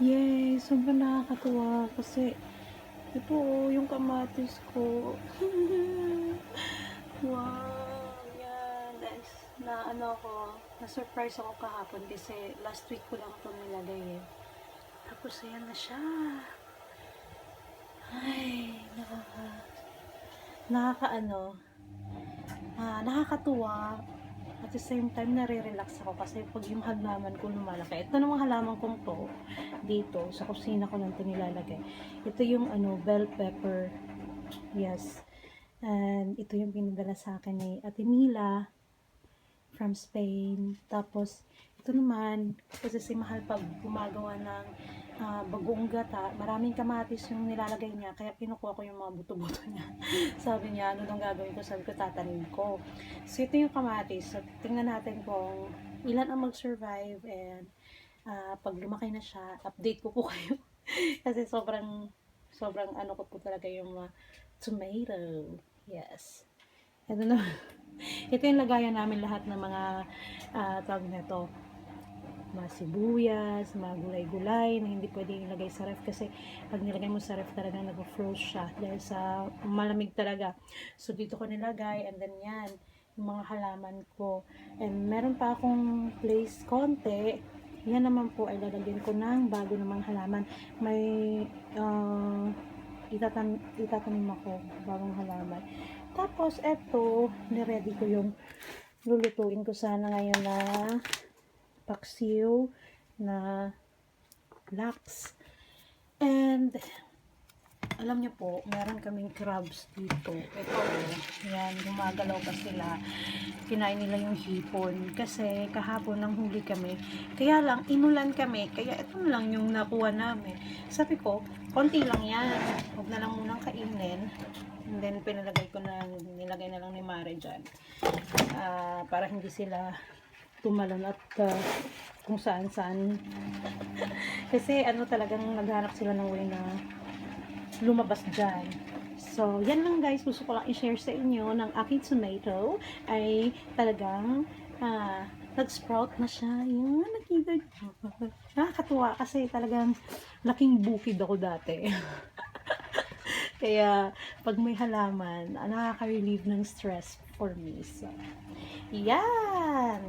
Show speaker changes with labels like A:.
A: Yay! Sobrang nakakatuwa kasi ito oh, yung kamatis ko. wow! Yan guys. Na ano ako, na-surprise ako kahapon kasi last week ko lang ito nilagay eh. Tapos ayan na siya. Ay, nakaka... Nakaka ano, ah, nakakatuwa. At the same time, nare-relax ako kasi pag yung halaman ko lumalaki. Ito namang halaman kong to, dito, sa kusina ko lang ito nilalagay. Ito yung ano, bell pepper. Yes. And ito yung pinadala sa akin ni Ate Mila from Spain. Tapos, ito naman, kasi si Mahal pag gumagawa ng ah, bagong gata, maraming kamatis yung nilalagay niya, kaya kinukuha ko yung mga buto-buto niya. Sabi niya, ano nang gagawin ko? Sabi ko, tatanim ko. So, ito yung kamatis. So, tingnan natin kung ilan ang mag-survive and ah, pag lumaki na siya, update ko po kayo. Kasi sobrang, sobrang ano ko po talaga yung mga tomato. Yes. Ito na. Ito yung lagayan namin lahat ng mga uh, tawag na ito mga sibuyas, mga gulay-gulay na hindi pwedeng ilagay sa ref kasi pag nilagay mo sa ref talagang nag-froze siya dahil sa malamig talaga. So dito ko nilagay and then yan, yung mga halaman ko. And meron pa akong place konti. Yan naman po ay lalagyan ko ng bago namang halaman. May uh, itatan itatanim ako bagong halaman. Tapos eto, niready ko yung lulutuin ko sana ngayon na paksiw na lax. And, alam niyo po, meron kaming crabs dito. Ito, yan, gumagalaw pa sila. Kinain nila yung hipon. Kasi kahapon nang huli kami. Kaya lang, inulan kami. Kaya ito na lang yung nakuha namin. Sabi ko, konti lang yan. Huwag na lang munang kainin. And then, pinalagay ko na, nilagay na lang ni Mare dyan. Ah, para hindi sila tumalon at uh, kung saan saan. Kasi ano talagang naghanap sila ng way na lumabas dyan. So, yan lang guys. Gusto ko lang i-share sa inyo ng aking tomato ay talagang ah, nag-sprout na siya. Yung nakita Nakakatuwa kasi talagang laking bukid ako dati. Kaya, pag may halaman, nakaka-relieve ng stress for me. So, yan!